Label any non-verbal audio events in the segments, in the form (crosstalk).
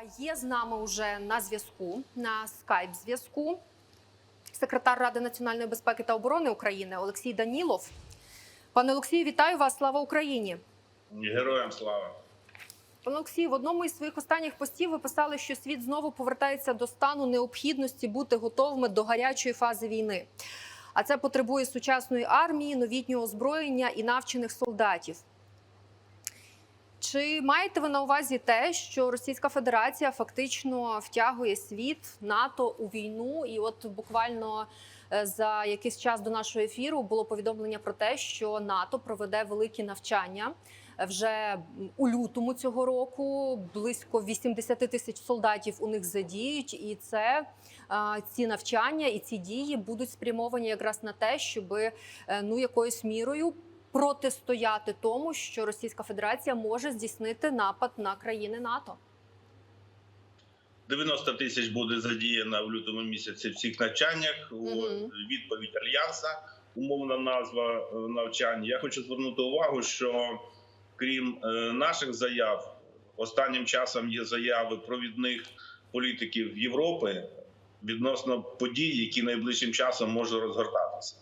А є з нами вже на зв'язку на скайп зв'язку секретар Ради національної безпеки та оборони України Олексій Данілов. Пане Олексію, вітаю вас! Слава Україні! Героям слава. Пане Олексію, в одному із своїх останніх постів ви писали, що світ знову повертається до стану необхідності бути готовими до гарячої фази війни. А це потребує сучасної армії, новітнього озброєння і навчених солдатів. Чи маєте ви на увазі те, що Російська Федерація фактично втягує світ НАТО у війну? І от буквально е, за якийсь час до нашого ефіру було повідомлення про те, що НАТО проведе великі навчання е, вже у лютому цього року. Близько 80 тисяч солдатів у них задіють, і це е, ці навчання і ці дії будуть спрямовані якраз на те, щоб ну якоюсь мірою протистояти тому, що Російська Федерація може здійснити напад на країни НАТО. 90 тисяч буде задіяно в лютому місяці в цих навчаннях. От, відповідь альянса, умовна назва е, навчань. Я хочу звернути увагу, що крім е, наших заяв, останнім часом є заяви провідних політиків Європи відносно подій, які найближчим часом можуть розгортатися.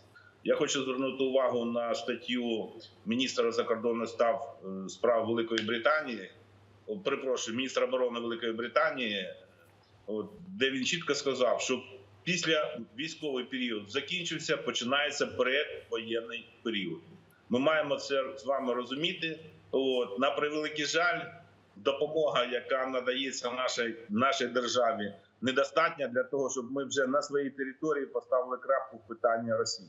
Я хочу звернути увагу на статтю міністра закордонних став е, справ Великої Британії. О, Перепрошую, міністра оборони Великої Британії, де він чітко сказав, що після військовий період закінчився, починається передвоєнний період. Ми маємо це з вами розуміти. От, на превеликий жаль, допомога, яка надається нашій, нашій державі, недостатня для того, щоб ми вже на своїй території поставили крапку в питання Росії.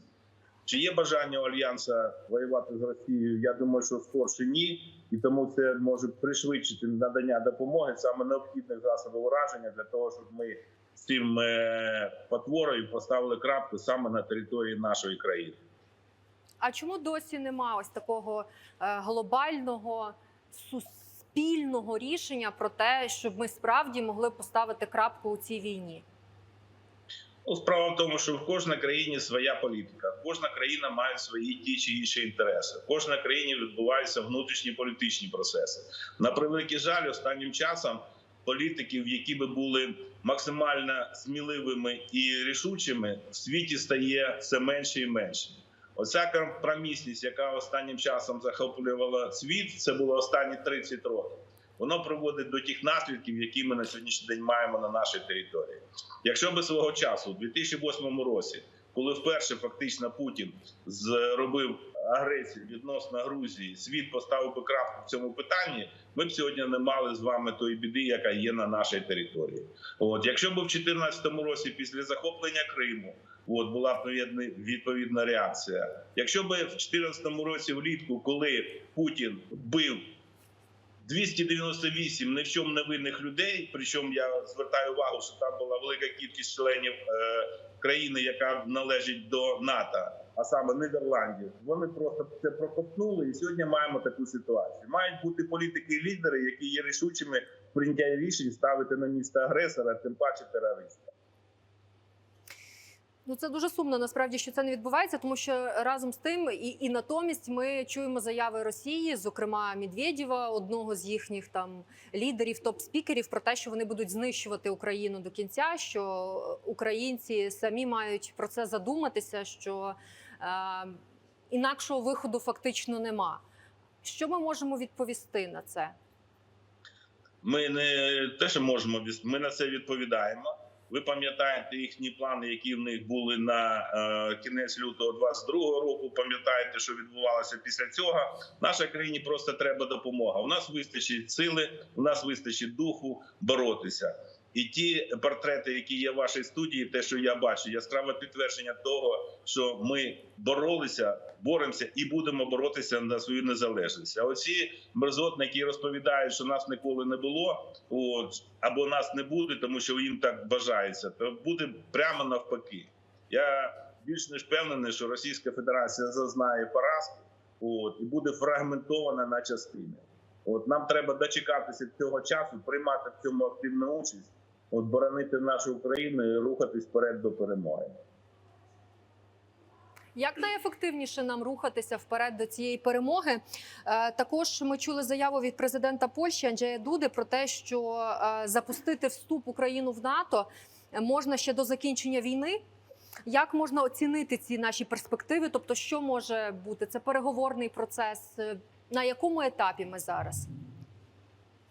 Чи є бажання альянса воювати з Росією? Я думаю, що скорше ні, і тому це може пришвидшити надання допомоги саме необхідних засобів ураження для того, щоб ми з цим е, потворою поставили крапку саме на території нашої країни. А чому досі нема ось такого е, глобального суспільного рішення про те, щоб ми справді могли поставити крапку у цій війні? Ну, справа в тому, що в кожній країні своя політика, кожна країна має свої ті чи інші інтереси. В кожній країні відбуваються внутрішні політичні процеси. На превеликий жаль, останнім часом політиків, які би були максимально сміливими і рішучими, в світі стає все менше і менше. Оця компромісність, яка останнім часом захоплювала світ, це було останні 30 років. Воно приводить до тих наслідків, які ми на сьогоднішній день маємо на нашій території. Якщо би свого часу, у 2008 році, коли вперше фактично Путін зробив агресію відносно Грузії, світ поставив би крапку в цьому питанні, ми б сьогодні не мали з вами тої біди, яка є на нашій території. От якщо б в 2014 році, після захоплення Криму, от була б відповідна реакція. Якщо б в 2014 році влітку, коли Путін бив 298 ні в чому невинних людей. Причому я звертаю увагу, що там була велика кількість членів е, країни, яка належить до НАТО, а саме Нідерландів. Вони просто це прокопнули, і сьогодні маємо таку ситуацію. Мають бути політики і лідери, які є рішучими прийняття рішень ставити на місце агресора, тим паче терориста. Ну це дуже сумно насправді, що це не відбувається, тому що разом з тим і, і натомість ми чуємо заяви Росії, зокрема Медведєва, одного з їхніх там лідерів, топ-спікерів, про те, що вони будуть знищувати Україну до кінця. Що українці самі мають про це задуматися, що е, інакшого виходу фактично нема. Що ми можемо відповісти на це? Ми не те, що можемо ми на це відповідаємо. Ви пам'ятаєте їхні плани, які в них були на е, кінець лютого 22-го року. Пам'ятаєте, що відбувалося після цього. Нашій країні просто треба допомога. У нас вистачить сили, у нас вистачить духу боротися. І ті портрети, які є в вашій студії, те, що я бачу, яскраве підтвердження того, що ми боролися, боремося і будемо боротися на свою незалежність. А оці мерзотники розповідають, що нас ніколи не було, от або нас не буде, тому що їм так бажається. То буде прямо навпаки. Я більш ніж впевнений, що Російська Федерація зазнає поразки, от і буде фрагментована на частини. От нам треба дочекатися цього часу, приймати в цьому активну участь, от боронити нашу Україну і рухатись вперед до перемоги. Як найефективніше нам рухатися вперед до цієї перемоги? Е, Також ми чули заяву від президента Польщі Анджея Дуди про те, що е, запустити вступ Україну в НАТО можна ще до закінчення війни. Як можна оцінити ці наші перспективи? Тобто, що може бути? Це переговорний процес. На якому етапі ми зараз?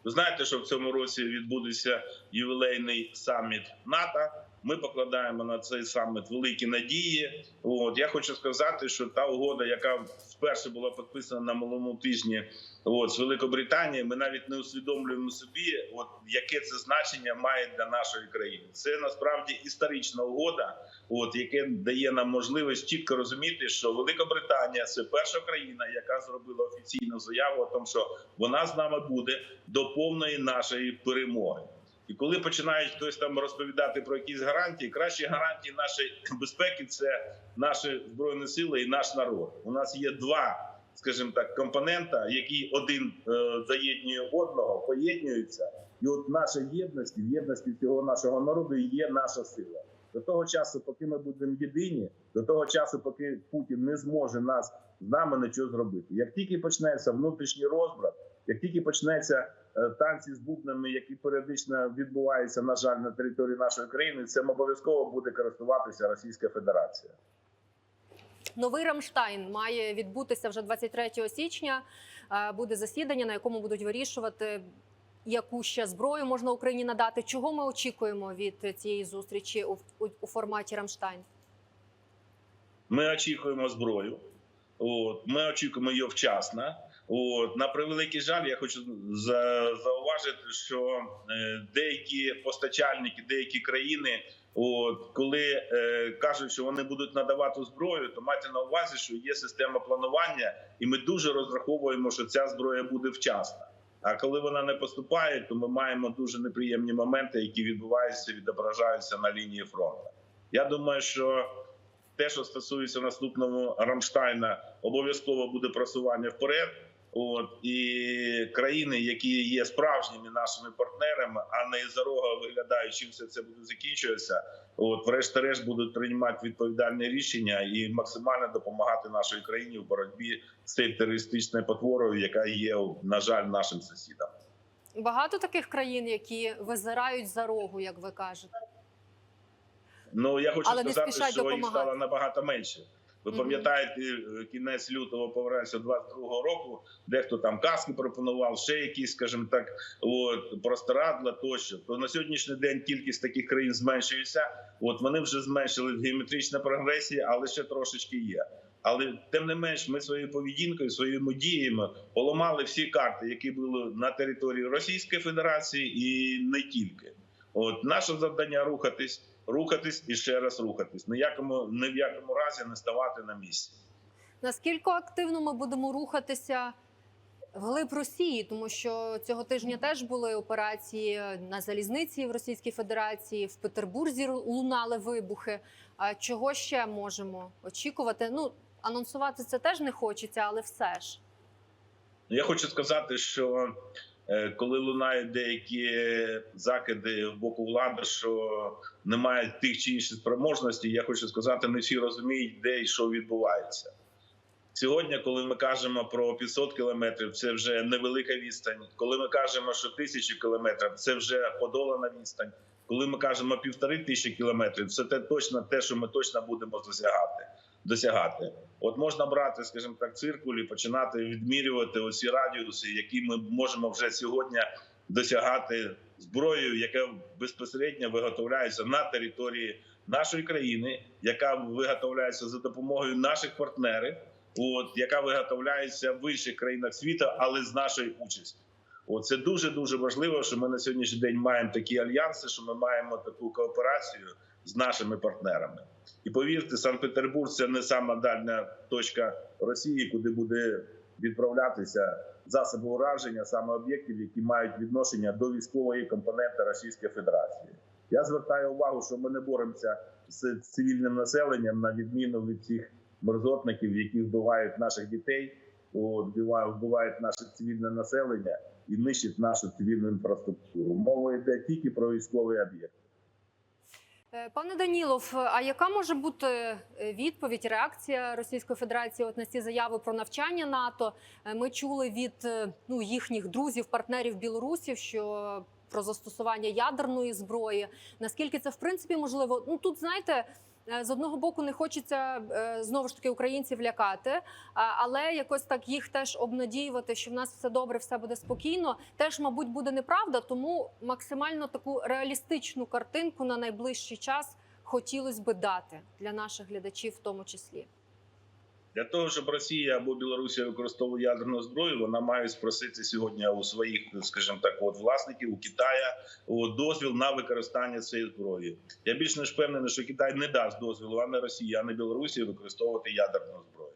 Ви знаєте, що в цьому році відбудеться ювілейний саміт НАТО. Ми покладаємо на цей саміт великі надії. От я хочу сказати, що та угода, яка вперше була підписана на минулому тижні, от з Великобританії, ми навіть не усвідомлюємо собі, от яке це значення має для нашої країни. Це насправді історична угода, от яке дає нам можливість чітко розуміти, що Великобританія це перша країна, яка зробила офіційну заяву, о тому, що вона з нами буде до повної нашої перемоги. І коли починають хтось там розповідати про якісь гарантії, кращі гарантії нашої (clears throat) безпеки це наші збройні сили і наш народ. У нас є два, скажімо так, компонента, які один е, заєднує одного, поєднуються. І от наша єдність, в єдності цього нашого народу є наша сила. До того часу, поки ми будемо єдині, до того часу, поки Путін не зможе нас з нами нічого зробити. Як тільки почнеться внутрішній розбрат, як тільки почнеться танці з бубнами, які періодично відбуваються, на жаль, на території нашої країни, цим обов'язково буде користуватися Російська Федерація. Новий Рамштайн має відбутися вже 23 січня. Е, Буде засідання, на якому будуть вирішувати, яку ще зброю можна Україні надати. Чого ми очікуємо від цієї зустрічі у форматі Рамштайн? Ми очікуємо зброю. От ми очікуємо її вчасно. От на превеликий жаль, я хочу зауважити, що е, деякі постачальники, деякі країни, от коли е, кажуть, що вони будуть надавати зброю, то майте на увазі, що є система планування, і ми дуже розраховуємо, що ця зброя буде вчасно. А коли вона не поступає, то ми маємо дуже неприємні моменти, які відбуваються, відображаються на лінії фронту. Я думаю, що те, що стосується наступного Рамштайна, обов'язково буде просування вперед. От і країни, які є справжніми нашими партнерами, а не за рога виглядають, чим все це буде закінчуватися. От, врешті-решт, будуть приймати відповідальні рішення і максимально допомагати нашій країні в боротьбі з цією терористичною потворою, яка є на жаль нашим сусідам. Багато таких країн, які визирають за рогу, як ви кажете. Ну я хочу Але сказати, що їх стало набагато менше. Ви пам'ятаєте е, кінець лютого повернення 22-го року, дехто там каски пропонував, ще якісь, скажімо так, от простирадла тощо. То на сьогоднішній день кількість таких країн зменшується. От вони вже зменшили в геометричній прогресії, але ще трошечки є. Але тим не менш, ми своєю поведінкою, своїми діями поламали всі карти, які були на території Російської Федерації, і не тільки. От наше завдання рухатись, рухатись і ще раз рухатись. Ніякому ні в якому разі не ставати на місці. Наскільки активно ми будемо рухатися вглиб Росії, тому що цього тижня теж були операції на залізниці в Російській Федерації, в Петербурзі лунали вибухи. А чого ще можемо очікувати? Ну анонсувати це теж не хочеться, але все ж. Я хочу сказати, що е, коли лунають деякі закиди в боку влади, що немає тих чи інших спроможностей, я хочу сказати, не всі розуміють, де і що відбувається. Сьогодні, коли ми кажемо про 500 кілометрів, це вже невелика відстань. Коли ми кажемо, що тисячі кілометрів, це вже подолана відстань. Коли ми кажемо півтори тисячі кілометрів, це те точно те, що ми точно будемо досягати. досягати. От можна брати, скажімо так, циркуль і починати відмірювати оці радіуси, які ми можемо вже сьогодні досягати зброєю, яка безпосередньо виготовляється на території нашої країни, яка виготовляється за допомогою наших партнерів, от яка виготовляється в інших країнах світу, але з нашої участі. От це дуже дуже важливо, що ми на сьогоднішній день маємо такі альянси, що ми маємо таку кооперацію з нашими партнерами. І повірте, Санкт-Петербург це не сама дальня точка Росії, куди буде відправлятися засоби ураження, саме об'єктів, які мають відношення до військової компоненти Російської Федерації. Я звертаю увагу, що ми не боремося з цивільним населенням на відміну від цих мерзотників, які вбивають наших дітей, вбивають, наше цивільне населення і нищать нашу цивільну інфраструктуру. Мова йде тільки про військовий об'єкт. Е, Пане Данілов, а яка може бути е, відповідь, реакція Російської Федерації от на ці заяви про навчання НАТО? Е, Ми чули від е, ну їхніх друзів, партнерів білорусів, що про застосування ядерної зброї. Наскільки це в принципі можливо? Ну тут знаєте. Е, З одного боку не хочеться е, знову ж таки українців лякати, але якось так їх теж обнадіювати, що в нас все добре, все буде спокійно. Теж, мабуть, буде неправда. Тому максимально таку реалістичну картинку на найближчий час хотілося би дати для наших глядачів, в тому числі. Для того, щоб Росія або Білорусія використовувала ядерну зброю, вона має спросити сьогодні у своїх, скажімо так, от власників у Китая дозвіл на використання цієї зброї. Я більш ніж впевнений, що Китай не дасть дозвілу а не Росії, а не Білорусі використовувати ядерну зброю.